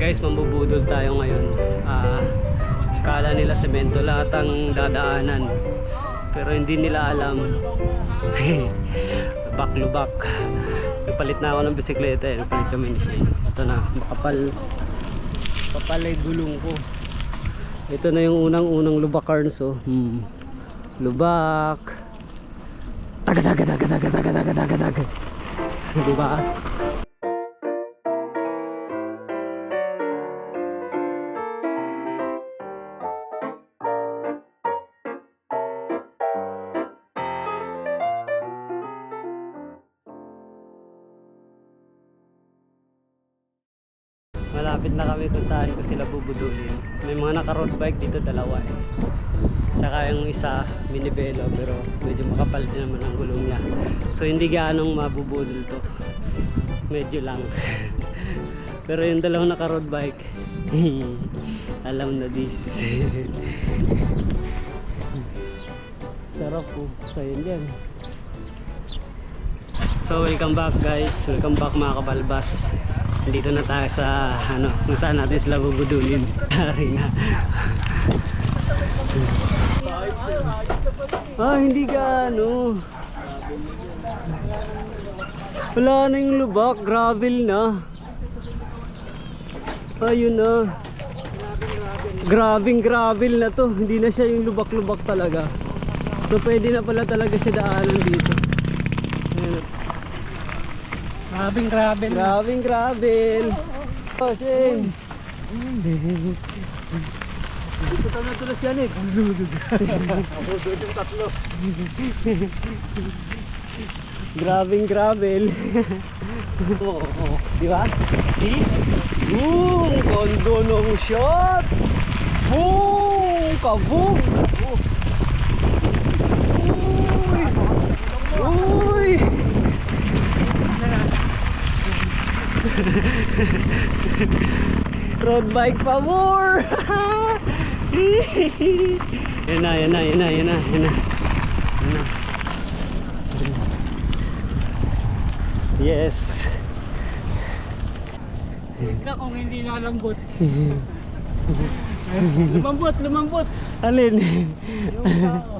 Guys, mambubudol tayo ngayon. Ah, kala nila semento lahat ang dadaanan. Pero hindi nila alam. Back-lubak. Nagpalit na ako ng bisikleta eh. Nagpalit kami ni Shane. Ito na, makapal. Kapal ay gulong ko. Ito na yung unang-unang lubak Carnes oh. Hmm. Lubak. Taga taga taga taga taga taga taga taga. Di Malapit na kami kung saan ko sila bubudulin. May mga naka-road bike dito dalawa eh. Tsaka yung isa minibelo pero medyo makapal din naman ang gulong niya. So hindi gaanong mabubudol to. Medyo lang. pero yung dalawang naka-road bike, alam na this. Sarap po. So yun yan. So welcome back guys. Welcome back mga kabalbas. Dito na tayo sa ano, kung saan natin sila bubudulin. Hari na. ah, hindi gaano. Wala na yung lubak, gravel na. Ayun na. Grabing gravel na to. Hindi na siya yung lubak-lubak talaga. So pwede na pala talaga siya daanan dito. Grabing grabe. Grabing gravel. Oh, Shane. Dito tayo natulas yan eh. Ako doon yung tatlo. Grabing gravel. Di ba? See? Boom! Kondo ng shot! Boom! Kabog! Uy! Road bike pa more! yan na, yan na, yan na, yan na, yan na. Yan na. Yes. Na kung hindi lalambot. lumambot, lumambot. Alin? Yung tao.